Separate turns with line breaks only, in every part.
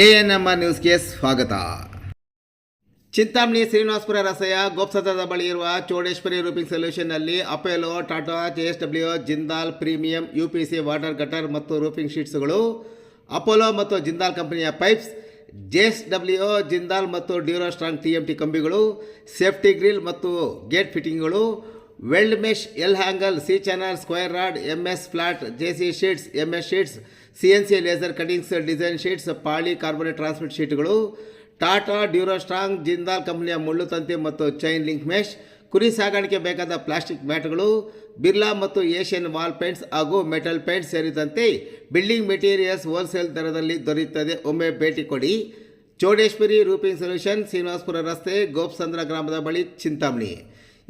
A N M R ನ್ಯೂಸ್ಗೆ ಸ್ವಾಗತ. ಚಿಂತಾಮಣಿ ಶ್ರೀನಿವಾಸಪುರ ರಸ್ತೆಯ ಗೋಪ್ಸದ ಬಳಿ ಇರುವ Chowdeshwari roofing ಸೊಲ್ಯೂಷನ್ನಲ್ಲಿ Apollo, Tata, J S W, Jindal, premium, U P C, water gutter ಮತ್ತು ರೂಪಿಂಗ್ ಶೀಟ್ಸ್ಗಳು, ಅಪೋಲೋ ಮತ್ತು ಜಿಂದಾಲ್ ಕಂಪನಿಯ pipes, J S W, Jindal ಮತ್ತು Duro strong T M T ಕಂಬಿಗಳು, safety grill ಮತ್ತು gate ಫಿಟ್ಟಿಂಗ್ಗಳು weld mesh, L angle, C channel, square rod M S flat J C sheets M S sheets C N C laser cuttings, design sheets, polycarbonate transmit ಶೀಟ್ಗಳು, Tata, Duro strong, Jindal ಕಂಪ್ನಿಯ ಮುಳ್ಳು ತಂತಿ ಮತ್ತು chain link mesh, ಕುರಿ ಸಾಗಾಣಿಕೆ ಬೇಕಾದ plastic ಮ್ಯಾಟ್ಗಳು, ಬಿರ್ಲಾ ಮತ್ತು Asian wall paints ಹಾಗೂ ಮೆಟಲ್ ಪೇಂಟ್ಸ್ ಸೇರಿದಂತೆ ಬಿಲ್ಡಿಂಗ್ ಮೆಟೀರಿಯಲ್ಸ್ ಹೋಲ್ಸೇಲ್ ದರದಲ್ಲಿ ದೊರೆಯುತ್ತದೆ. ಒಮ್ಮೆ ಭೇಟಿ ಕೊಡಿ. ಚೌಡೇಶ್ವರಿ ರೂಪಿಂಗ್ ಸೊಲ್ಯೂಷನ್, ಶ್ರೀನಿವಾಸಪುರ ರಸ್ತೆ, ಗೋಪ್ಸಂದ್ರ ಗ್ರಾಮದ ಬಳಿ ಚಿಂತಾಮಣಿ.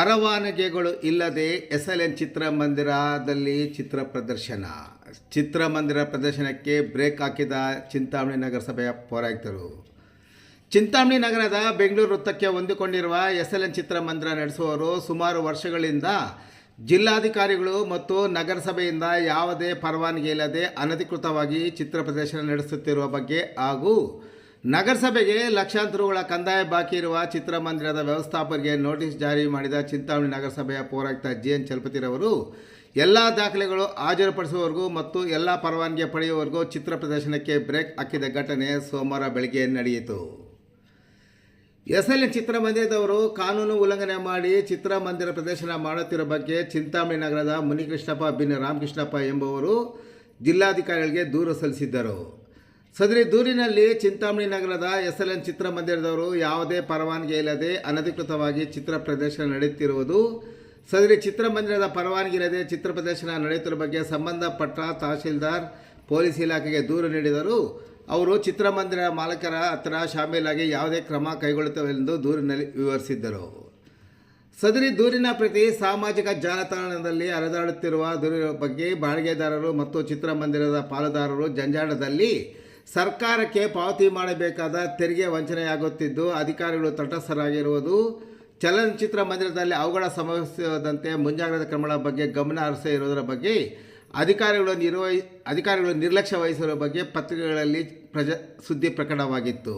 ಪರವಾನಗಿಗಳು ಇಲ್ಲದೆ ಎಸ್ ಎಲ್ ಎನ್ ಚಿತ್ರಮಂದಿರದಲ್ಲಿ ಚಿತ್ರ ಪ್ರದರ್ಶನ. ಚಿತ್ರಮಂದಿರ ಪ್ರದರ್ಶನಕ್ಕೆ ಬ್ರೇಕ್ ಹಾಕಿದ ಚಿಂತಾಮಣಿ ನಗರಸಭೆಯ ಪೌರಾಯುಕ್ತರು. ಚಿಂತಾಮಣಿ ನಗರದ ಬೆಂಗಳೂರು ವೃತ್ತಕ್ಕೆ ಹೊಂದಿಕೊಂಡಿರುವ ಎಸ್ ಎಲ್ ಎನ್ ಚಿತ್ರಮಂದಿರ ನಡೆಸುವವರು ಸುಮಾರು ವರ್ಷಗಳಿಂದ ಜಿಲ್ಲಾಧಿಕಾರಿಗಳು ಮತ್ತು ನಗರಸಭೆಯಿಂದ ಯಾವುದೇ ಪರವಾನಗಿ ಇಲ್ಲದೆ ಅನಧಿಕೃತವಾಗಿ ಚಿತ್ರ ಪ್ರದರ್ಶನ ನಡೆಸುತ್ತಿರುವ ಬಗ್ಗೆ ಹಾಗೂ ನಗರಸಭೆಗೆ ಲಕ್ಷಾಂತರಗಳ ಕಂದಾಯ ಬಾಕಿ ಇರುವ ಚಿತ್ರಮಂದಿರದ ವ್ಯವಸ್ಥಾಪಕರಿಗೆ ನೋಟಿಸ್ ಜಾರಿ ಮಾಡಿದ ಚಿಂತಾಮಣಿ ನಗರಸಭೆಯ ಪೌರಾಯುಕ್ತ ಜಿ ಎನ್ ಚಲಪತಿರವರು, ಎಲ್ಲ ದಾಖಲೆಗಳು ಹಾಜರುಪಡಿಸುವವರೆಗೂ ಮತ್ತು ಎಲ್ಲ ಪರವಾನಗಿ ಪಡೆಯುವವರೆಗೂ ಚಿತ್ರ ಪ್ರದರ್ಶನಕ್ಕೆ ಬ್ರೇಕ್ ಹಾಕಿದ ಘಟನೆ ಸೋಮವಾರ ಬೆಳಗ್ಗೆ ನಡೆಯಿತು. ಎಸ್ ಎಲ್ ಚಿತ್ರಮಂದಿರದವರು ಕಾನೂನು ಉಲ್ಲಂಘನೆ ಮಾಡಿ ಚಿತ್ರಮಂದಿರ ಪ್ರದರ್ಶನ ಮಾಡುತ್ತಿರುವ ಬಗ್ಗೆ ಚಿಂತಾಮಣಿ ನಗರದ ಮುನಿಕೃಷ್ಣಪ್ಪ ಬಿನ್ ರಾಮಕೃಷ್ಣಪ್ಪ ಎಂಬುವರು ಜಿಲ್ಲಾಧಿಕಾರಿಗಳಿಗೆ ದೂರು ಸಲ್ಲಿಸಿದ್ದರು. ಸದರಿ ದೂರಿನಲ್ಲಿ ಚಿಂತಾಮಣಿ ನಗರದ ಎಸ್ ಎಲ್ ಎನ್ ಚಿತ್ರಮಂದಿರದವರು ಯಾವುದೇ ಪರವಾನಗಿ ಇಲ್ಲದೆ ಅನಧಿಕೃತವಾಗಿ ಚಿತ್ರ ಪ್ರದರ್ಶನ ನಡೆಯುತ್ತಿರುವುದು. ಸದರಿ ಚಿತ್ರಮಂದಿರದ ಪರವಾನಗಿ ಇಲ್ಲದೆ ಚಿತ್ರ ಪ್ರದರ್ಶನ ನಡೆಯುತ್ತಿರುವ ಬಗ್ಗೆ ಸಂಬಂಧಪಟ್ಟ ತಹಶೀಲ್ದಾರ್, ಪೊಲೀಸ್ ಇಲಾಖೆಗೆ ದೂರು ನೀಡಿದರು. ಅವರು ಚಿತ್ರಮಂದಿರ ಮಾಲಕರ ಹತ್ರ ಶಾಮೀಲಾಗಿ ಯಾವುದೇ ಕ್ರಮ ಕೈಗೊಳ್ಳುತ್ತವೆಂದು ದೂರಿನಲ್ಲಿ ವಿವರಿಸಿದ್ದರು. ಸದರಿ ದೂರಿನ ಪ್ರತಿ ಸಾಮಾಜಿಕ ಜಾಲತಾಣದಲ್ಲಿ ಹರಿದಾಡುತ್ತಿರುವ ದೂರಿನ ಬಗ್ಗೆ ಬಾಡಿಗೆದಾರರು ಮತ್ತು ಚಿತ್ರಮಂದಿರದ ಪಾಲುದಾರರು ಜಂಜಾಟದಲ್ಲಿ ಸರ್ಕಾರಕ್ಕೆ ಪಾವತಿ ಮಾಡಬೇಕಾದ ತೆರಿಗೆ ವಂಚನೆಯಾಗುತ್ತಿದ್ದು ಅಧಿಕಾರಿಗಳು ತಟಸ್ಥರಾಗಿರುವುದು. ಚಲನಚಿತ್ರ ಮಂದಿರದಲ್ಲಿ ಅವುಗಳ ಸಮಸ್ಯೆಯಾದಂತೆ ಮುಂಜಾಗ್ರತಾ ಕ್ರಮಗಳ ಬಗ್ಗೆ ಗಮನ ಹರಿಸದೇ ಇರುವುದರ ಬಗ್ಗೆ ಅಧಿಕಾರಿಗಳು ನಿರ್ವಹಿ, ಅಧಿಕಾರಿಗಳು ನಿರ್ಲಕ್ಷ್ಯ ವಹಿಸಿರುವ ಬಗ್ಗೆ ಪತ್ರಿಕೆಗಳಲ್ಲಿ ಪ್ರಜ, ಸುದ್ದಿ ಪ್ರಕಟವಾಗಿತ್ತು.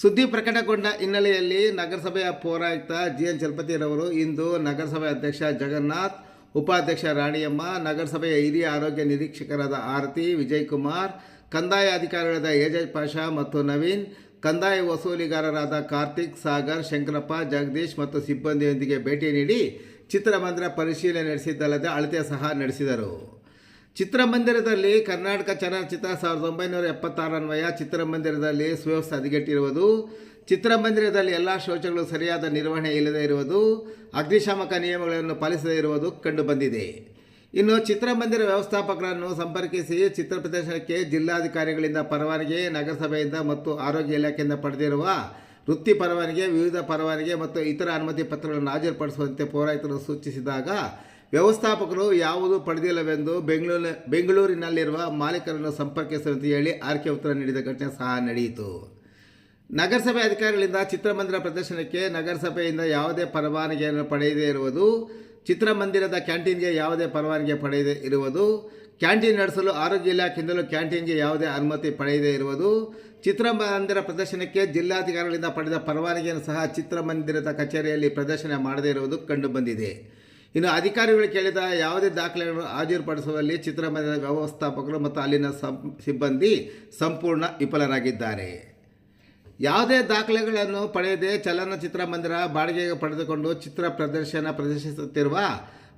ಸುದ್ದಿ ಪ್ರಕಟಗೊಂಡ ಹಿನ್ನೆಲೆಯಲ್ಲಿ ನಗರಸಭೆಯ ಪೌರಾಯುಕ್ತ ಜಿ ಎನ್ ಚಲಪತಿರವರು ಇಂದು ನಗರಸಭೆ ಅಧ್ಯಕ್ಷ ಜಗನ್ನಾಥ್, ಉಪಾಧ್ಯಕ್ಷ ರಾಣಿಯಮ್ಮ, ನಗರಸಭೆಯ ಹಿರಿಯ ಆರೋಗ್ಯ ನಿರೀಕ್ಷಕರಾದ ಆರತಿ, ವಿಜಯ್ ಕುಮಾರ್ ಕಂದಾಯ ಅಧಿಕಾರಿಗಳಾದ ಏಜಜ್ ಪಾಷಾ ಮತ್ತು ನವೀನ್, ಕಂದಾಯ ವಸೂಲಿಗಾರರಾದ ಕಾರ್ತಿಕ್, ಸಾಗರ್, ಶಂಕರಪ್ಪ, ಜಗದೀಶ್ ಮತ್ತು ಸಿಬ್ಬಂದಿಯೊಂದಿಗೆ ಭೇಟಿ ನೀಡಿ ಚಿತ್ರಮಂದಿರ ಪರಿಶೀಲನೆ ನಡೆಸಿದ್ದಲ್ಲದೆ ಅಳತೆ ಸಹ ನಡೆಸಿದರು. ಚಿತ್ರಮಂದಿರದಲ್ಲಿ ಕರ್ನಾಟಕ ಚಲನಚಿತ್ರ ಸಾವಿರದ ಒಂಬೈನೂರ ಎಪ್ಪತ್ತಾರನ್ವಯ ಚಿತ್ರಮಂದಿರದಲ್ಲಿ ಸುವ್ಯವಸ್ಥೆ ಹದಗೆಟ್ಟಿರುವುದು, ಚಿತ್ರಮಂದಿರದಲ್ಲಿ ಎಲ್ಲ ಶೌಚಗಳು ಸರಿಯಾದ ನಿರ್ವಹಣೆ ಇಲ್ಲದೇ ಇರುವುದು, ಅಗ್ನಿಶಾಮಕ ನಿಯಮಗಳನ್ನು ಪಾಲಿಸದೇ ಇರುವುದು ಕಂಡುಬಂದಿದೆ. ಇನ್ನು ಚಿತ್ರಮಂದಿರ ವ್ಯವಸ್ಥಾಪಕರನ್ನು ಸಂಪರ್ಕಿಸಿ ಚಿತ್ರ ಪ್ರದರ್ಶನಕ್ಕೆ ಜಿಲ್ಲಾಧಿಕಾರಿಗಳಿಂದ ಪರವಾನಗಿ, ನಗರಸಭೆಯಿಂದ ಮತ್ತು ಆರೋಗ್ಯ ಇಲಾಖೆಯಿಂದ ಪಡೆದಿರುವ ವೃತ್ತಿ ಪರವಾನಿಗೆ, ವಿವಿಧ ಪರವಾನಿಗೆ ಮತ್ತು ಇತರ ಅನುಮತಿ ಪತ್ರಗಳನ್ನು ಹಾಜರುಪಡಿಸುವಂತೆ ಪೌರಾಯಿತರು ಸೂಚಿಸಿದಾಗ ವ್ಯವಸ್ಥಾಪಕರು ಯಾವುದು ಪಡೆದಿಲ್ಲವೆಂದು ಬೆಂಗಳೂರಿನ ಬೆಂಗಳೂರಿನಲ್ಲಿರುವ ಮಾಲೀಕರನ್ನು ಸಂಪರ್ಕಿಸುವಂತೆ ಹೇಳಿ ಆರ್ಕೆ ಉತ್ತರ ನೀಡಿದ ಘಟನೆ ಸಹ ನಡೆಯಿತು. ನಗರಸಭೆ ಅಧಿಕಾರಿಗಳಿಂದ ಚಿತ್ರಮಂದಿರ ಪ್ರದರ್ಶನಕ್ಕೆ ನಗರಸಭೆಯಿಂದ ಯಾವುದೇ ಪರವಾನಗಿಯನ್ನು ಪಡೆಯದೇ ಇರುವುದು ಚಿತ್ರಮಂದಿರದ ಕ್ಯಾಂಟೀನ್ಗೆ ಯಾವುದೇ ಪರವಾನಗಿ ಪಡೆಯದೇ ಇರುವುದು, ಕ್ಯಾಂಟೀನ್ ನಡೆಸಲು ಆರೋಗ್ಯ ಇಲಾಖೆಯಿಂದಲೂ ಕ್ಯಾಂಟೀನ್ಗೆ ಯಾವುದೇ ಅನುಮತಿ ಪಡೆಯದೇ ಇರುವುದು, ಚಿತ್ರಮಂದಿರ ಪ್ರದರ್ಶನಕ್ಕೆ ಜಿಲ್ಲಾಧಿಕಾರಿಗಳಿಂದ ಪಡೆದ ಪರವಾನಗಿಯನ್ನು ಸಹ ಚಿತ್ರಮಂದಿರದ ಕಚೇರಿಯಲ್ಲಿ ಪ್ರದರ್ಶನ ಮಾಡದೇ ಇರುವುದು ಕಂಡುಬಂದಿದೆ. ಇನ್ನು ಅಧಿಕಾರಿಗಳು ಕೇಳಿದ ಯಾವುದೇ ದಾಖಲೆಗಳನ್ನು ಹಾಜರುಪಡಿಸುವಲ್ಲಿ ಚಿತ್ರಮಂದಿರದ ವ್ಯವಸ್ಥಾಪಕರು ಮತ್ತು ಅಲ್ಲಿನ ಸಿಬ್ಬಂದಿ ಸಂಪೂರ್ಣ ವಿಫಲರಾಗಿದ್ದಾರೆ. ಯಾವುದೇ ದಾಖಲೆಗಳನ್ನು ಪಡೆಯದೆ ಚಲನಚಿತ್ರ ಮಂದಿರ ಬಾಡಿಗೆಗೆ ಪಡೆದುಕೊಂಡು ಚಿತ್ರ ಪ್ರದರ್ಶನ ಪ್ರದರ್ಶಿಸುತ್ತಿರುವ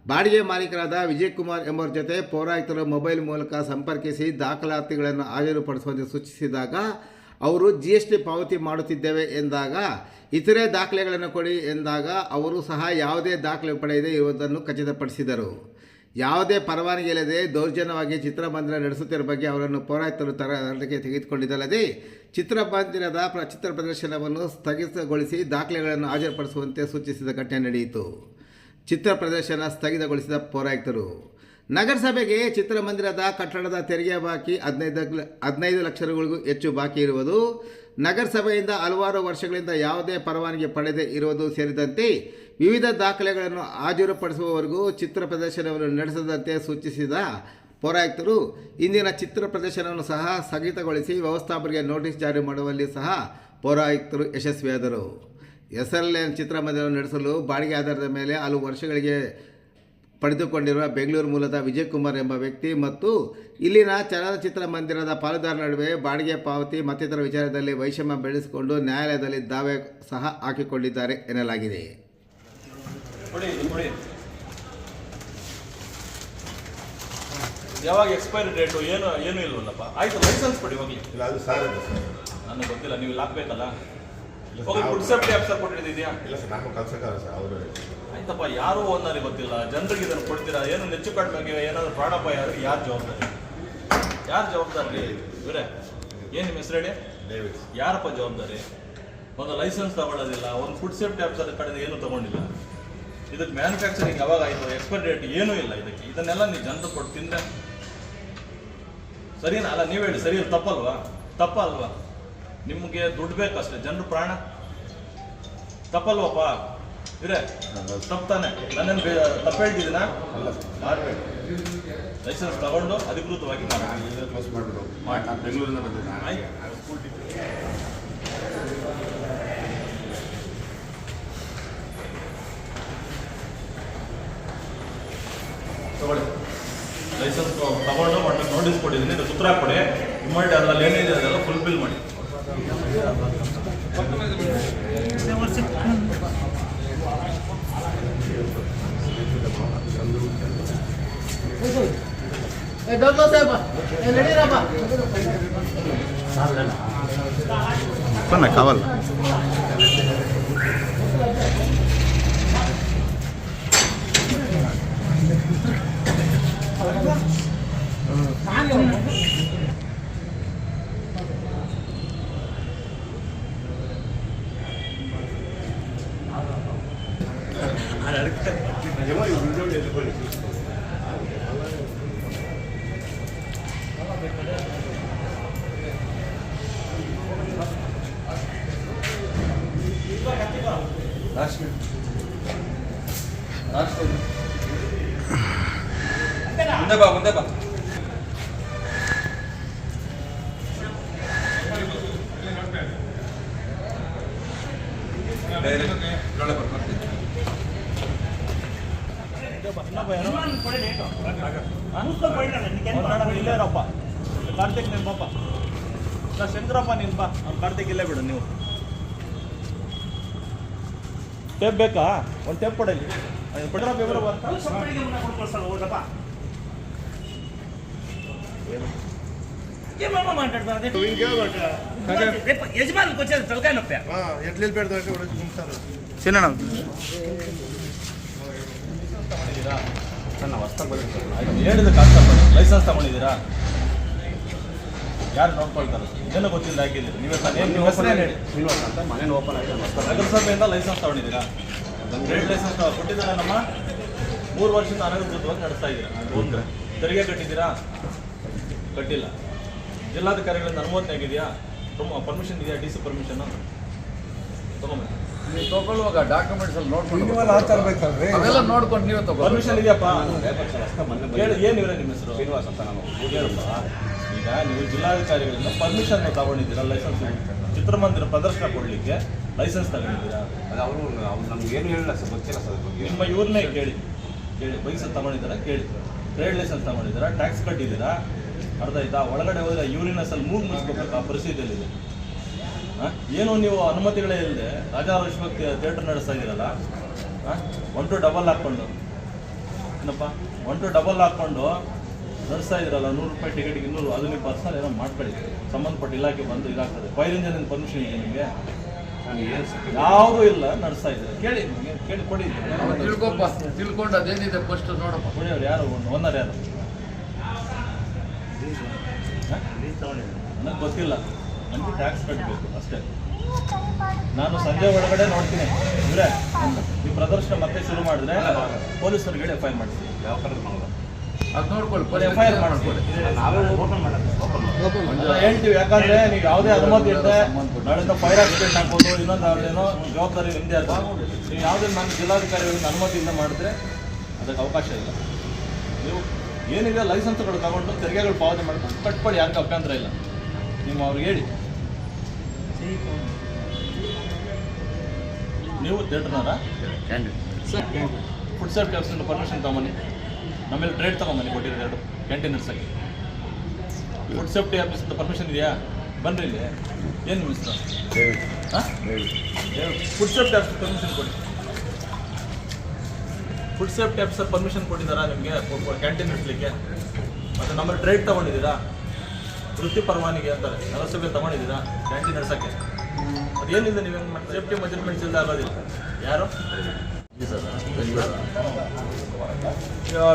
ಬಾಡಿಗೆ ಮಾಲೀಕರಾದ ವಿಜಯಕುಮಾರ್ ಎಂಬವರ ಜೊತೆ ಪೌರಾಯುಕ್ತರು ಮೊಬೈಲ್ ಮೂಲಕ ಸಂಪರ್ಕಿಸಿ ದಾಖಲಾತಿಗಳನ್ನು ಹಾಜರುಪಡಿಸುವಂತೆ ಸೂಚಿಸಿದಾಗ ಅವರು ಜಿ ಎಸ್ ಟಿ ಪಾವತಿ ಮಾಡುತ್ತಿದ್ದೇವೆ ಎಂದಾಗ, ಇತರೆ ದಾಖಲೆಗಳನ್ನು ಕೊಡಿ ಎಂದಾಗ ಅವರು ಸಹ ಯಾವುದೇ ದಾಖಲೆ ಪಡೆಯದೇ ಇರುವುದನ್ನು ಖಚಿತಪಡಿಸಿದರು. ಯಾವುದೇ ಪರವಾನಗಿ ಇಲ್ಲದೆ ದೌರ್ಜನ್ಯವಾಗಿ ಚಿತ್ರಮಂದಿರ ನಡೆಸುತ್ತಿರುವ ಬಗ್ಗೆ ಅವರನ್ನು ಪೌರಾಯುಕ್ತರು ತರಕ್ಕೆ ತೆಗೆದುಕೊಂಡಿದ್ದಲ್ಲದೆ, ಚಿತ್ರಮಂದಿರದ ಪ್ರ, ಚಿತ್ರ ಪ್ರದರ್ಶನವನ್ನು ಸ್ಥಗಿತಗೊಳಿಸಿ ದಾಖಲೆಗಳನ್ನು ಹಾಜರುಪಡಿಸುವಂತೆ ಸೂಚಿಸಿದ ಘಟನೆ ನಡೆಯಿತು. ಚಿತ್ರ ಪ್ರದರ್ಶನ ಸ್ಥಗಿತಗೊಳಿಸಿದ ಪೌರಾಯುಕ್ತರು, ನಗರಸಭೆಗೆ ಚಿತ್ರಮಂದಿರದ ಕಟ್ಟಡದ ತೆರಿಗೆ ಬಾಕಿ ಹದಿನೈದು ಹದಿನೈದು ಲಕ್ಷಗಳಿಗೂ ಹೆಚ್ಚು ಬಾಕಿ ಇರುವುದು ನಗರಸಭೆಯಿಂದ ಹಲವಾರು ವರ್ಷಗಳಿಂದ ಯಾವುದೇ ಪರವಾನಗಿ ಪಡೆದೇ ಇರುವುದು ಸೇರಿದಂತೆ ವಿವಿಧ ದಾಖಲೆಗಳನ್ನು ಹಾಜರುಪಡಿಸುವವರೆಗೂ ಚಿತ್ರ ಪ್ರದರ್ಶನವನ್ನು ನಡೆಸದಂತೆ ಸೂಚಿಸಿದ ಪೌರಾಯುಕ್ತರು, ಇಂದಿನ ಚಿತ್ರ ಪ್ರದರ್ಶನವನ್ನು ಸಹ ಸ್ಥಗಿತಗೊಳಿಸಿ ವ್ಯವಸ್ಥಾಪಕರಿಗೆ ನೋಟಿಸ್ ಜಾರಿ ಮಾಡುವಲ್ಲಿ ಸಹ ಪೌರಾಯುಕ್ತರು ಯಶಸ್ವಿಯಾದರು. ಎಸ್ ಎಲ್ ಎನ್ ಚಿತ್ರಮಂದಿರವನ್ನು ನಡೆಸಲು ಬಾಡಿಗೆ ಆಧಾರದ ಮೇಲೆ ಹಲವು ವರ್ಷಗಳಿಗೆ ಪಡೆದುಕೊಂಡಿರುವ ಬೆಂಗಳೂರು ಮೂಲದ ವಿಜಯ್ ಕುಮಾರ್ ಎಂಬ ವ್ಯಕ್ತಿ ಮತ್ತು ಇಲ್ಲಿನ ಚಲನಚಿತ್ರ ಮಂದಿರದ ಪಾಲುದಾರ ನಡುವೆ ಬಾಡಿಗೆ ಪಾವತಿ ಮತ್ತಿತರ ವಿಚಾರದಲ್ಲಿ ವೈಷಮ್ಯ ಬೆಳೆಸಿಕೊಂಡು ನ್ಯಾಯಾಲಯದಲ್ಲಿ ದಾವೆ ಸಹ ಹಾಕಿಕೊಂಡಿದ್ದಾರೆ ಎನ್ನಲಾಗಿದೆ.
ಯಾವಾಗ ಎಕ್ಸ್ಪೈರಿ ಡೇಟು ಏನು ಏನು ಇಲ್ವಲ್ಲಪ್ಪ? ಆಯ್ತು ಲೈಸೆನ್ಸ್ ಕೊಡಿ ಹೋಗ್ಲಿ.
ಇಲ್ಲ ಅದು ಸಾಲ ಸರ್.
ನನಗೆ ಗೊತ್ತಿಲ್ಲ ನೀವು ಇಲ್ಲಿ ಹಾಕ್ಬೇಕಲ್ಲ ಫುಡ್ ಸೇಫ್ಟಿ ಆಫೀಸರ್ ಕೊಟ್ಟಿದ್ದೀಯಾ?
ಇಲ್ಲ ಸರ್ ನಾನು ಕಲ್ಸಕ್ಕಾರ ಸರ್ ಅವರು
ಆಯ್ತಪ್ಪ ಯಾರು ಓನರ್ ಗೊತ್ತಿಲ್ಲ. ಜನರಿಗೆ ಇದನ್ನು ಕೊಡ್ತೀರಾ? ಏನು ನೆಚ್ಚು ಕಟ್ಟಬೇಕು ಏನಾದರೂ ಏನಾದ್ರು ಪ್ರಾಣಾಪಾಯ ಆದ್ರೆ ಯಾರು ಜವಾಬ್ದಾರಿ? ಯಾರು ಜವಾಬ್ದಾರಿ? ಇವರೇ? ಏನು ನಿಮ್ಮ ಹೆಸರು ಹೇಳಿ?
ಡೇವಿಡ್ಸ್.
ಯಾರಪ್ಪ ಜವಾಬ್ದಾರಿ? ಒಂದು ಲೈಸೆನ್ಸ್ ತಗೊಳ್ಳೋದಿಲ್ಲ ಒಂದು ಫುಡ್ ಸೇಫ್ಟಿ ಆಫೀಸರ್ ಕಡೆಯಿಂದ ಏನು ತಗೊಂಡಿಲ್ಲ. ಇದಕ್ಕೆ ಮ್ಯಾನುಫ್ಯಾಕ್ಚರಿಂಗ್ ಯಾವಾಗ ಆಯಿತು ಎಕ್ಸ್ಪೈರಿ ಡೇಟ್ ಏನೂ ಇಲ್ಲ ಇದಕ್ಕೆ. ಇದನ್ನೆಲ್ಲ ನೀವು ಜನರು ಕೊಟ್ಟು ತಿಂದ್ರೆ ಸರಿನಾ? ಅಲ್ಲ ನೀವು ಹೇಳಿ ಸರಿ ತಪ್ಪಲ್ವಾ? ತಪ್ಪಲ್ವಾ? ನಿಮಗೆ ದುಡ್ಡು ಬೇಕಷ್ಟೇ ಜನರು ಪ್ರಾಣ. ತಪ್ಪಲ್ವಪ್ಪ? ಇರೇ ತಪ್ಪಾನೆ ನನ್ನೇನು ತಪ್ಪು ಹೇಳ್ತಿದ್ದೀನ ಮಾಡಬೇಡಿ. ಲೈಸೆನ್ಸ್ ತಗೊಂಡು ಅಧಿಕೃತವಾಗಿ ಮಾಡಿ.
ಬೆಂಗಳೂರಿಂದ ಬಂದಿದ್ದೆ.
ತಗೊಳ್ಳಿ. ಲೈಸೆನ್ಸ್ ತಗೊಂಡು ಮತ್ತೆ ನೋಟಿಸ್ ಕೊಟ್ಟಿದ್ದೀನಿ. ಉತ್ತರ ಕೊಡಿ ಇಮ್ಮಡಿ ಅದರಲ್ಲಿ ಏನಿದೆ ಅದೆಲ್ಲ ಫುಲ್ಫಿಲ್ ಮಾಡಿ.
డోర్ క్లోజ్ అయ్యప్ప
రెడీ
రాపా చెప్పన్నా కావాలా? ಮುಂದೆ ಬಾ ಮುಂದೆ ಬಾ ಕಾರ್ತಿಕ್ ನೀನು ಪಾಪ ನಾ ಚಂದ್ರಪ್ಪ ನೀನು ಬಾ ಅವ್ನು ಕಾರ್ತಿಕ್ ಇಲ್ಲೇ ಬಿಡು ನೀವು ಟೇಪ್ ಬೇಕಾ ಒಂದು ಟೇಪ್ ಕೊಡಲಿ ಪೆಟ್ರೋಲ್ ಪೇಪರ್ ಬರ್
యజమానికి వచ్చేది తలకాయ నొప్పి
ఎట్లా పెడతా గుంటారు
ಹೇಳಿದ ಕಸ್ಟಮರ್ ಲೈಸೆನ್ಸ್ ತಗೊಂಡಿದ್ದೀರಾ ಯಾರು ನೋಡ್ಕೊಳ್ತಾರೆ ಏನೋ ಗೊತ್ತಿಲ್ಲ ಹಾಕಿದ್ದೀರಿ ನೀವೇ ತಾನೇ ಏನು ನಿಮ್ಮ ಹೆಸರು ಹೇಳಿ
ಶ್ರೀನಿವಾಸ್ ಅಂತ ಮನೇನು ಓಪನ್ ಆಗಿದೆ ಮಸ್ತ್
ನಗರಸಭೆಯಿಂದ ಲೈಸೆನ್ಸ್ ತಗೊಂಡಿದ್ದೀರಾ ಟ್ರೇಡ್ ಲೈಸೆನ್ಸ್ ಕೊಟ್ಟಿದ್ದೀರಾ ನಮ್ಮ ಮೂರು ವರ್ಷದಿಂದ ಅನಧಿಕೃತವಾಗಿ ನಡೆಸ್ತಾ ಇದ್ದೀರಾ ಒಂದು ತೆರಿಗೆ ಕಟ್ಟಿದ್ದೀರಾ ಕಟ್ಟಿಲ್ಲ. ಜಿಲ್ಲಾಧಿಕಾರಿಗಳಿಂದ ಅನುಮೋದನೆ ಆಗಿದೆಯಾ? ಪರ್ಮಿಷನ್ ಇದೆಯಾ? ಡಿ ಸಿ ಪರ್ಮಿಷನ್ ತಗೊಂಬ
ನೀವು ತಗೊಳ್ಳುವಾಗ ಡಾಕ್ಯುಮೆಂಟ್ಸ್ ಅಲ್ಲಿ ನೋಡ್ಕೊಂಡು ಅವೆಲ್ಲ ನೋಡ್ಕೊಂಡು ನೀವು ತಗೋ
ಪರ್ಮಿಷನ್ ಇದೆಯಪ್ಪ?
ಮೊನ್ನೆ
ಹೇಳಿ ಏನು ಇವರೇ ನಿಮ್ಮ ಹೆಸರು?
ಶ್ರೀನಿವಾಸ್ ಅಂತ ನಾನು
ಈಗ ನೀವು ಜಿಲ್ಲಾಧಿಕಾರಿಗಳಿಂದ ಪರ್ಮಿಷನ್ ತಗೊಂಡಿದ್ದೀರಾ? ಲೈಸೆನ್ಸ್ ಚಿತ್ರಮಂದಿರ ಪ್ರದರ್ಶನ ಕೊಡಲಿಕ್ಕೆ ಲೈಸೆನ್ಸ್ ತಗೊಂಡಿದ್ದೀರಾ?
ಅದು ಅವರು ಅವ್ರು ನಮ್ಗೆ ಏನು ಹೇಳಿಲ್ಲ ಸರ್ ಗೊತ್ತಿಲ್ಲ ಸರ್
ನಿಮ್ಮ ಇವ್ರನ್ನೇ ಕೇಳಿ. ಕೇಳಿ ಲೈಸೆನ್ಸ್ ತಗೊಂಡಿದ್ದೀರಾ? ಕೇಳಿ. ಟ್ರೇಡ್ ಲೈಸೆನ್ಸ್ ತಗೊಂಡಿದ್ದೀರಾ? ಟ್ಯಾಕ್ಸ್ ಕಟ್ಟಿದ್ದೀರಾ? ಅರ್ಧ ಆಯ್ತಾ? ಒಳಗಡೆ ಹೋದ್ರೆ ಯೂರಿನಸ್ ಅಲ್ಲಿ ಮೂಗ್ ಮುಗಿಸ್ಕೋಬೇಕು ಆ ಪರಿಸ್ಥಿತಿಯಲ್ಲಿದೆ. ಆ? ಏನು ನೀವು ಅನುಮತಿಗಳೇ ಇಲ್ಲದೆ ರಾಜಾ ವಿಶ್ವಕ್ಕೆ ಥಿಯೇಟರ್ ನಡೆಸ್ತಾ ಇದ್ದೀರಲ್ಲ? ಒನ್ ಟು ಡಬಲ್ ಹಾಕ್ಕೊಂಡು. ಏನಪ್ಪ? ಒನ್ ಟು ಡಬಲ್ ಹಾಕ್ಕೊಂಡು ನಡೆಸ್ತಾ ಇದ್ರಲ್ಲ ನೂರು ರೂಪಾಯಿ ಟಿಕೆಟ್ಗೆ ಇನ್ನೂರು ಅದು ನೀವು ಪರ್ಸನಲ್ ಏನೋ ಮಾಡ್ಕೊಳ್ಳಿ. ಸಂಬಂಧಪಟ್ಟ ಇಲಾಖೆ ಬಂದು ಇದಾಗ್ತದೆ. ಫೈರ್ ಇಂಜಿನ್ ಪರ್ಮಿಷನ್ ಇದೆ ನಿಮಗೆ? ಯಾವುದೂ ಇಲ್ಲ ನಡೆಸ್ತಾ ಇದ್ದಾರೆ? ಕೇಳಿ ಕೇಳಿ ಕೊಡಿ.
ತಿಳ್ಕೊಪ್ಪ ತಿಳ್ಕೊಂಡು ಅದೇನಿದೆ ಫಸ್ಟ್ ನೋಡಪ್ಪ.
ಯಾರು? ಓನರ್ ಯಾರು? ನನಗೆ ಗೊತ್ತಿಲ್ಲ. ನನಗೆ ಟ್ಯಾಕ್ಸ್ ಕಟ್ಟಬೇಕು ಅಷ್ಟೇ. ನಾನು ಸಂಜೆ ಒಳಗಡೆ ನೋಡ್ತೀನಿ. ಇವ್ರೆ ಈ ಪ್ರದರ್ಶನ ಮತ್ತೆ ಶುರು ಮಾಡಿದ್ರೆ ಪೊಲೀಸರಿಗೆ ಎಫ್ ಐ ಆರ್ ಮಾಡ್ತೀನಿ.
ಅದು ನೋಡ್ಕೊಳ್ಳಿ
ಎಫ್ ಐ ಆರ್ ಮಾಡ್ಕೊಳ್ಳಿ. ಹೇಳ್ತೀವಿ ಯಾಕಂದ್ರೆ ನೀವು ಯಾವುದೇ ಅನುಮತಿ ಇಲ್ಲದೆ ನಾಳೆ ಫೈರ್ ಆಕ್ಸಿಡೆಂಟ್ ಆಗ್ಬೋದು ಇನ್ನೊಂದು ಅವ್ರದ್ದೇನೋ ಜವಾಬ್ದಾರಿ ನಿಮ್ಮದೇ ಆಗ್ಬೋದು ನೀವು ಯಾವುದೇ ನಾನು ಜಿಲ್ಲಾಧಿಕಾರಿಗಳಿಂದ ಅನುಮತಿಯಿಂದ ಮಾಡಿದ್ರೆ ಅದಕ್ಕೆ ಅವಕಾಶ ಇಲ್ಲ. ನೀವು ಏನಿದೆ ಲೈಸೆನ್ಸ್ಗಳು ತಗೊಂಡು ತೆರಿಗೆಗಳು ಪಾವತಿ ಮಾಡ್ಕೊಂಡು ಕಟ್ಕೊಳ್ಳಿ ಯಾಕೆ ಅಭ್ಯಂತರ ಇಲ್ಲ. ನೀವು ಅವ್ರಿಗೆ ಹೇಳಿ. ನೀವು ಥಿಯೇಟರ್ನಾರ ಫುಡ್ ಸೇಫ್ಟಿ ಆಫೀಸಿಂದ ಪರ್ಮಿಷನ್ ತಗೊಂಬನ್ನಿ. ನಮ್ಮಲ್ಲಿ ಟ್ರೇಡ್ ತಗೊಂಬನ್ನಿ ಕೊಟ್ಟಿರೋದು ಎರಡು ಕ್ಯಾಂಟೀನ್ ನಡ್ಸಕ್ಕೆ ಫುಡ್ ಸೇಫ್ಟಿ ಆಫೀಸಿಂದ ಪರ್ಮಿಷನ್ ಇದೆಯಾ? ಬನ್ನಿರಿ ಇಲ್ಲಿ. ಏನು ಮಿಸ್ ಹಾಂ? ಫುಡ್ ಸೇಫ್ಟಿ ಆಫೀಸ್ ಪರ್ಮಿಷನ್ ಕೊಡಿ. ಫುಡ್ ಸೇಫ್ಟಿ ಆಫೀಸರ್ ಪರ್ಮಿಷನ್ ಕೊಟ್ಟಿದ್ದಾರಾ ನಿಮಗೆ? ಕ್ಯಾಂಟೀನ್ ಇಡ್ಲಿಕ್ಕೆ. ಮತ್ತು ನಮ್ಮಲ್ಲಿ ಟ್ರೇಡ್ ತೊಗೊಂಡಿದ್ದೀರಾ? ವೃತ್ತಿ ಪರವಾನಿಗೆ ಅಂತಾರೆ ನಗರಸಭೆ ತೊಗೊಂಡಿದ್ದೀರಾ? ಕ್ಯಾಂಟೀನ್ ನಡೆಸೋಕ್ಕೆ ಅದೇನಿದೆ ನೀವೇನು ಸೇಫ್ಟಿ ಮೆಜರ್ಮೆಂಟ್ಸ್ ಇಲ್ಲದೆ ಆಗೋದಿಲ್ಲ. ಯಾರು?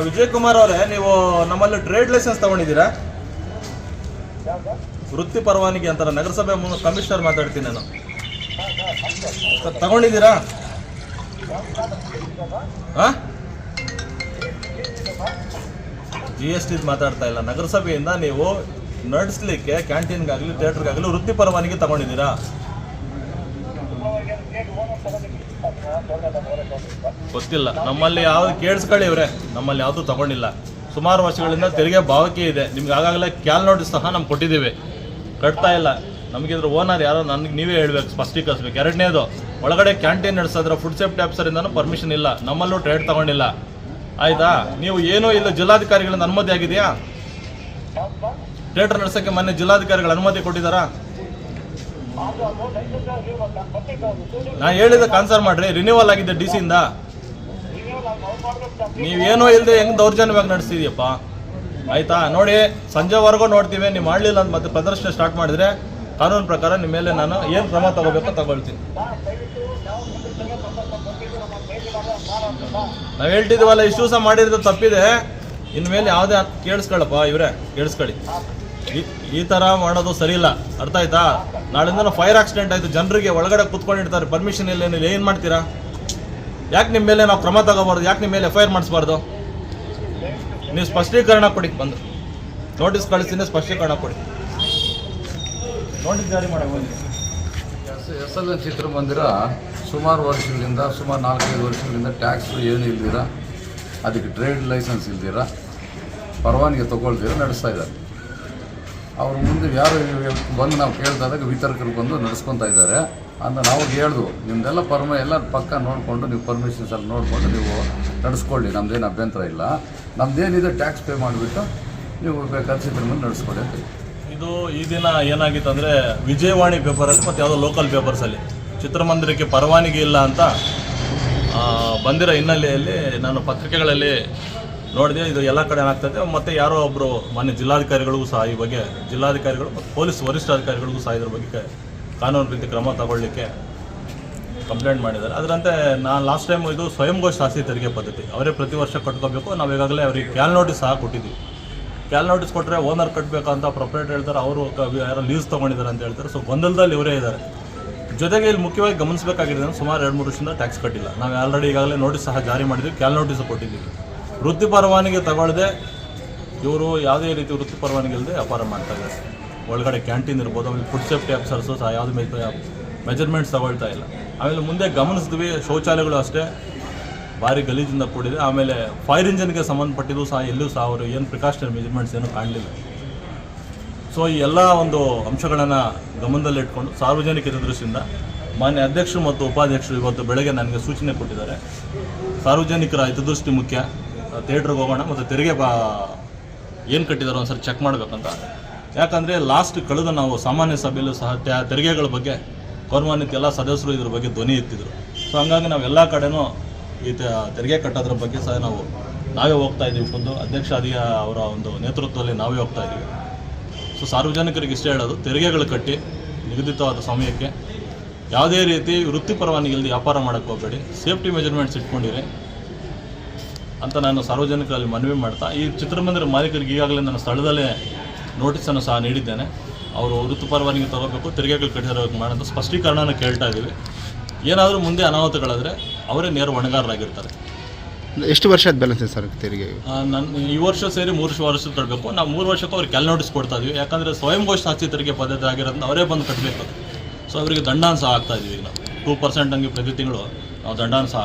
ವಿಜಯ್ ಕುಮಾರ್ ಅವರೇ, ನೀವು ನಮ್ಮಲ್ಲಿ ಟ್ರೇಡ್ ಲೈಸೆನ್ಸ್ ತಗೊಂಡಿದ್ದೀರಾ? ವೃತ್ತಿ ಪರವಾನಿಗೆ ಅಂತಾರೆ ನಗರಸಭೆ ಕಮಿಷನರ್ ಮಾತಾಡ್ತೀನಿ ನಾನು. ಸರ್, ತಗೊಂಡಿದ್ದೀರಾ? ಜಿ ಎಸ್ ಟಿ ಮಾತಾಡ್ತಾ ಇಲ್ಲ. ನಗರಸಭೆಯಿಂದ ನೀವು ನಡೆಸಲಿಕ್ಕೆ ಕ್ಯಾಂಟೀನ್ಗಾಗಲಿ, ಥಿಯೇಟರ್ಗಾಗಲಿ ವೃತ್ತಿ ಪರವಾನಗಿ ತಗೊಂಡಿದ್ದೀರಾ? ಗೊತ್ತಿಲ್ಲ. ನಮ್ಮಲ್ಲಿ ಯಾವ್ದು ಕೇಳಿಸ್ಕೊಳ್ಳಿ ಇವ್ರೆ. ನಮ್ಮಲ್ಲಿ ಯಾವುದು ತಗೊಂಡಿಲ್ಲ. ಸುಮಾರು ವರ್ಷಗಳಿಂದ ತೆರಿಗೆ ಬಾವಕಿ ಇದೆ. ನಿಮ್ಗೆ ಆಗಾಗಲೇ ಕ್ಯಾಲ್ ನೋಟಿಸ್ ಸಹ ನಮ್ಗೆ ಕೊಟ್ಟಿದ್ದೀವಿ. ಕಟ್ತಾ ಇಲ್ಲ. ನಮಗೆ ಇದ್ರ ಓನರ್ ಯಾರೋ ನನಗೆ ನೀವೇ ಹೇಳ್ಬೇಕು, ಸ್ಪಷ್ಟೀಕರಿಸ್ಬೇಕು. ಎರಡನೇದು, ಒಳಗಡೆ ಕ್ಯಾಂಟೀನ್ ನಡೆಸಿದ್ರೆ ಫುಡ್ ಸೇಫ್ಟಿ ಆಫೀಸರಿಂದನೂ ಪರ್ಮಿಷನ್ ಇಲ್ಲ. ನಮ್ಮಲ್ಲೂ ಟ್ರೇಡ್ ತಗೊಂಡಿಲ್ಲ. ಆಯ್ತಾ? ನೀವು ಏನೂ ಇಲ್ಲ ಜಿಲ್ಲಾಧಿಕಾರಿಗಳಿಂದ ಅನುಮತಿ ಆಗಿದೆಯಾ? ಥಿಯೇಟರ್ ನಡೆಸಕ್ಕೆ ಮೊನ್ನೆ ಜಿಲ್ಲಾಧಿಕಾರಿಗಳು ಅನುಮತಿ ಕೊಟ್ಟಿದ್ದಾರಾ? ನಾ ಹೇಳಿದ ಕಾನ್ಸರ್ ಮಾಡ್ರಿ ರಿನ್ಯೂವಲ್ ಆಗಿದೆ ಡಿ ಸಿಯಿಂದ. ನೀವೇನೋ ಇಲ್ಲದೆ ಹೆಂಗ್ ದೌರ್ಜನ್ಯವಾಗಿ ನಡೆಸ್ತಿದ್ಯಪ್ಪ? ಆಯ್ತಾ? ನೋಡಿ, ಸಂಜೆವರೆಗೂ ನೋಡ್ತೀವಿ, ನೀವು ಮಾಡಲಿಲ್ಲ ಅಂತ ಮತ್ತೆ ಪ್ರದರ್ಶನ ಸ್ಟಾರ್ಟ್ ಮಾಡಿದ್ರೆ ಕಾನೂನು ಪ್ರಕಾರ ನಿಮ್ಮ ಮೇಲೆ ನಾನು ಏನು ಕ್ರಮ ತಗೋಬೇಕೋ ತಗೊಳ್ತೀನಿ. ನಾವು ಹೇಳ್ತಿದ್ದೀವಲ್ಲ ಇಷ್ಟು ದಿವಸ ಮಾಡಿರೋದು ತಪ್ಪಿದೆ. ಇನ್ಮೇಲೆ ಯಾವುದೇ ಕೇಳಿಸ್ಕೊಳ್ಳಪ್ಪ ಇವರೇ, ಕೇಳಿಸ್ಕೊಳ್ಳಿ. ಈ- ತರ ಮಾಡೋದು ಸರಿ ಇಲ್ಲ ಅರ್ಥ ಆಯ್ತಾ? ನಾಳಿಂದ ಫೈರ್ ಆಕ್ಸಿಡೆಂಟ್ ಆಯಿತು. ಜನರಿಗೆ ಒಳಗಡೆ ಕುತ್ಕೊಂಡಿರ್ತಾರೆ. ಪರ್ಮಿಷನ್ ಇಲ್ಲ, ಏನಿಲ್ಲ. ಏನು ಮಾಡ್ತೀರಾ? ಯಾಕೆ ನಿಮ್ಮ ಮೇಲೆ ನಾವು ಕ್ರಮ ತಗೋಬಾರ್ದು? ಯಾಕೆ ನಿಮ್ಮ ಮೇಲೆ ಎಫ್ ಐ ಆರ್ ಮಾಡಿಸ್ಬಾರ್ದು? ನೀವು ಸ್ಪಷ್ಟೀಕರಣ ಕೊಡಿ, ಬಂದು. ನೋಟಿಸ್ ಕಳಿಸ್ತೀನಿ, ಸ್ಪಷ್ಟೀಕರಣ ಕೊಡಿ. ನೋಟಿಸ್ ಜಾರಿ ಮಾಡಿ
ಎಸ್ ಎಲ್ ಎನ್ ಚಿತ್ರಮಂದಿರ ಸುಮಾರು ವರ್ಷಗಳಿಂದ, ಸುಮಾರು ನಾಲ್ಕೈದು ವರ್ಷಗಳಿಂದ ಟ್ಯಾಕ್ಸ್ ಏನು ಇಲ್ದಿರ, ಅದಕ್ಕೆ ಟ್ರೇಡ್ ಲೈಸೆನ್ಸ್ ಇಲ್ದಿರ, ಪರವಾನಿಗೆ ತೊಗೊಳ್ದಿರ ನಡೆಸ್ತಾ ಇದ್ದಾರೆ. ಅವ್ರ ಮುಂದೆ ಯಾರು ಬಂದು ನಾವು ಕೇಳ್ದಾದಾಗ ವಿತರಕರು ಬಂದು ನಡೆಸ್ಕೊತಾ ಇದ್ದಾರೆ. ಅಂತ ನಾವು ಹೇಳ್ದು, ನಿಮ್ದೆಲ್ಲ ಪರ್ಮ, ಎಲ್ಲ ಪಕ್ಕ ನೋಡಿಕೊಂಡು ನೀವು ಪರ್ಮಿಷನ್ಸ್ ಎಲ್ಲ ನೋಡಿಕೊಂಡು ನೀವು ನಡೆಸ್ಕೊಳ್ಳಿ, ನಮ್ದೇನು ಅಭ್ಯಂತರ ಇಲ್ಲ. ನಮ್ದೇನಿದೆ ಟ್ಯಾಕ್ಸ್ ಪೇ ಮಾಡಿಬಿಟ್ಟು ನೀವು ಬೇಕಾದ ಮುಂದೆ ನಡೆಸ್ಕೊಳ್ಳಿ ಅಂತ
ಇದು ಈ ದಿನ ಏನಾಗಿತ್ತು ಅಂದರೆ ವಿಜಯವಾಣಿ ಪೇಪರಲ್ಲಿ ಮತ್ತು ಯಾವುದೋ ಲೋಕಲ್ ಪೇಪರ್ಸಲ್ಲಿ ಚಿತ್ರಮಂದಿರಕ್ಕೆ ಪರವಾನಗಿ ಇಲ್ಲ ಅಂತ ಬಂದಿರೋ ಹಿನ್ನೆಲೆಯಲ್ಲಿ ನಾನು ಪತ್ರಿಕೆಗಳಲ್ಲಿ ನೋಡಿದೆ. ಇದು ಎಲ್ಲ ಕಡೆ ಏನಾಗ್ತದೆ ಮತ್ತು ಯಾರೋ ಒಬ್ಬರು ಮಾನ್ಯ ಜಿಲ್ಲಾಧಿಕಾರಿಗಳಿಗೂ ಸಹ ಈ ಬಗ್ಗೆ ಜಿಲ್ಲಾಧಿಕಾರಿಗಳು ಮತ್ತು ಪೊಲೀಸ್ ವರಿಷ್ಠಾಧಿಕಾರಿಗಳಿಗೂ ಸಹ ಇದ್ರ ಬಗ್ಗೆ ಕಾನೂನು ರೀತಿ ಕ್ರಮ ತಗೊಳ್ಳಿಕ್ಕೆ ಕಂಪ್ಲೇಂಟ್ ಮಾಡಿದ್ದಾರೆ. ಅದರಂತೆ ನಾನು ಲಾಸ್ಟ್ ಟೈಮ್ ಇದು ಸ್ವಯಂ ಆಸ್ತಿ ತೆರಿಗೆ ಪದ್ಧತಿ, ಅವರೇ ಪ್ರತಿ ವರ್ಷ ಕಟ್ಕೋಬೇಕು. ನಾವು ಈಗಾಗಲೇ ಅವರಿಗೆ ಕ್ಯಾಲ್ ನೋಟಿಸ್ ಸಹ ಕೊಟ್ಟಿದ್ದೀವಿ. ಕ್ಯಾಲ್ ನೋಟಿಸ್ ಕೊಟ್ಟರೆ ಓನರ್ ಕಟ್ಟಬೇಕಂತ ಪ್ರೊಪ್ರೇಟರ್ ಹೇಳ್ತಾರೆ. ಅವರು ಯಾರೋ ಲೀಸ್ ತೊಗೊಂಡಿದ್ದಾರೆ ಅಂತ ಹೇಳ್ತಾರೆ. ಸೊ ಗೊಂದಲದಲ್ಲಿ ಇವರೇ ಇದ್ದಾರೆ. ಜೊತೆಗೆ ಇಲ್ಲಿ ಮುಖ್ಯವಾಗಿ ಗಮನಿಸಬೇಕಾಗಿದೆ ಸುಮಾರು ಎರಡು ಮೂರು ವರ್ಷದಿಂದ ಟ್ಯಾಕ್ಸ್ ಕಟ್ಟಿಲ್ಲ. ನಾವು ಆಲ್ರೆಡಿ ಈಗಾಗಲೇ ನೋಟಿಸ್ ಸಹ ಜಾರಿ ಮಾಡಿದ್ವಿ. ಕ್ಯಾಲ್ ನೋಟಿಸ್ ಕೊಟ್ಟಿದ್ದೀವಿ. ವೃತ್ತಿ ಪರವಾನಿಗೆ ತಗೊಳ್ಳದೆ ಇವರು ಯಾವುದೇ ರೀತಿ ವೃತ್ತಿ ಪರವಾನಿಗೆ ಇಲ್ಲದೆ ವ್ಯಾಪಾರ ಮಾಡ್ತಾ ಇದ್ದಾರೆ. ಒಳಗಡೆ ಕ್ಯಾಂಟೀನ್ ಇರ್ಬೋದು, ಆಮೇಲೆ ಫುಡ್ ಸೇಫ್ಟಿ ಆಫೀಸರ್ಸು ಸಹ ಯಾವುದೇ ಮೆಜರ್ಮೆಂಟ್ಸ್ ತಗೊಳ್ತಾ ಇಲ್ಲ. ಆಮೇಲೆ ಮುಂದೆ ಗಮನಿಸಿದ್ವಿ, ಶೌಚಾಲಯಗಳು ಅಷ್ಟೇ. ಭಾರಿ ಗಲೀಜಿಂದ ಕೂಡಿದೆ. ಆಮೇಲೆ ಫೈರ್ ಇಂಜಿನ್ಗೆ ಸಂಬಂಧಪಟ್ಟಿದ್ದು ಸಹ ಎಲ್ಲೂ ಸಹ ಅವರು ಏನು ಪ್ರಿಕಾಷನರಿ ಮೆಜರ್ಮೆಂಟ್ಸ್ ಏನೂ ಕಾಣಲಿಲ್ಲ. ಸೊ ಈ ಎಲ್ಲ ಒಂದು ಅಂಶಗಳನ್ನು ಗಮನದಲ್ಲಿಟ್ಕೊಂಡು ಸಾರ್ವಜನಿಕ ಹಿತದೃಷ್ಟಿಯಿಂದ ಮಾನ್ಯ ಅಧ್ಯಕ್ಷರು ಮತ್ತು ಉಪಾಧ್ಯಕ್ಷರು ಇವತ್ತು ಬೆಳಗ್ಗೆ ನನಗೆ ಸೂಚನೆ ಕೊಟ್ಟಿದ್ದಾರೆ. ಸಾರ್ವಜನಿಕರ ಹಿತದೃಷ್ಟಿ ಮುಖ್ಯ. ಥಿಯೇಟ್ರಿಗೆ ಹೋಗೋಣ ಮತ್ತು ತೆರಿಗೆ ಬಾ ಏನು ಕಟ್ಟಿದಾರೋ ಒಂದ್ಸರಿ ಚೆಕ್ ಮಾಡಬೇಕಂತ. ಯಾಕಂದರೆ ಲಾಸ್ಟ್ ಕಳೆದ ನಾವು ಸಾಮಾನ್ಯ ಸಭೆಯಲ್ಲೂ ಸಹ ತೆರಿಗೆಗಳ ಬಗ್ಗೆ ಗೌರವಾನ್ವಿತ ಎಲ್ಲ ಸದಸ್ಯರು ಇದ್ರ ಬಗ್ಗೆ ಧ್ವನಿ ಎತ್ತಿದ್ರು. ಸೊ ಹಂಗಾಗಿ ನಾವು ಎಲ್ಲ ಕಡೆನೂ ಈ ತೆರಿಗೆ ಕಟ್ಟೋದ್ರ ಬಗ್ಗೆ ಸಹ ನಾವು ನಾವೇ ಹೋಗ್ತಾ ಇದ್ದೀವಿ ಒಂದು ಅಧ್ಯಕ್ಷ ಅಧಿಯ ಅವರ ಒಂದು ನೇತೃತ್ವದಲ್ಲಿ ನಾವೇ ಹೋಗ್ತಾ ಇದ್ದೀವಿ ಸೊ ಸಾರ್ವಜನಿಕರಿಗೆ ಇಷ್ಟ ಹೇಳೋದು, ತೆರಿಗೆಗಳು ಕಟ್ಟಿ ನಿಗದಿತವಾದ ಸಮಯಕ್ಕೆ ಯಾವುದೇ ರೀತಿ ವೃತ್ತಿ ಪರವಾನಗಿ ಇಲ್ಲದೆ ವ್ಯಾಪಾರ ಮಾಡೋಕ್ಕೆ ಹೋಗಬೇಡಿ. ಸೇಫ್ಟಿ ಮೆಜರ್ಮೆಂಟ್ಸ್ ಇಟ್ಕೊಂಡಿರಿ ಅಂತ ನಾನು ಸಾರ್ವಜನಿಕರಲ್ಲಿ ಮನವಿ ಮಾಡ್ತಾ, ಈ ಚಿತ್ರಮಂದಿರ ಮಾಲೀಕರಿಗೆ ಈಗಾಗಲೇ ನಾನು ಸ್ಥಳದಲ್ಲೇ ನೋಟಿಸನ್ನು ಸಹ ನೀಡಿದ್ದೇನೆ. ಅವರು ವೃತ್ತಿ ಪರವಾನಗಿ ತಗೋಬೇಕು, ತೆರಿಗೆಗಳು ಕಟ್ಟಿರೋಕೆ ಮಾಡೋದು ಸ್ಪಷ್ಟೀಕರಣನ ಕೇಳ್ತಾ ಇದ್ದೀವಿ ಏನಾದರೂ ಮುಂದೆ ಅನಾಹುತಗಳಾದರೆ ಅವರೇ ನೇರ ಹೊಣೆಗಾರರಾಗಿರ್ತಾರೆ.
ಎಷ್ಟು ವರ್ಷದ ಬ್ಯಾಲೆನ್ಸ್ ಸರ್ ತೆರಿಗೆ?
ನನ್ನ ಈ ವರ್ಷ ಸೇರಿ ಮೂರು ವರ್ಷ ತರಬೇಕು. ನಾವು ಮೂರು ವರ್ಷಕ್ಕೂ ಅವ್ರಿಗೆ ಕೆಲ ನೋಟಿಸ್ ಕೊಡ್ತಾ ಇದ್ವಿ. ಯಾಕಂದ್ರೆ ಸ್ವಯಂ ಘೋಷ ಸಾಕ್ಷಿ ತೆರಿಗೆ ಪದ್ಧತಿ ಆಗಿರೋದ್ರಿಂದ ಅವರೇ ಬಂದು ಕಟ್ಟಬೇಕು ಸೊ ಅವರಿಗೆ ದಂಡಾನ ಸಹ ಆಗ್ತಾ ಇದ್ವಿ ಈಗ ನಾವು. ಟೂ ಪರ್ಸೆಂಟ್ ಹಂಗೆ ಪ್ರತಿ ತಿಂಗಳು ನಾವು ದಂಡಾನ ಸಹ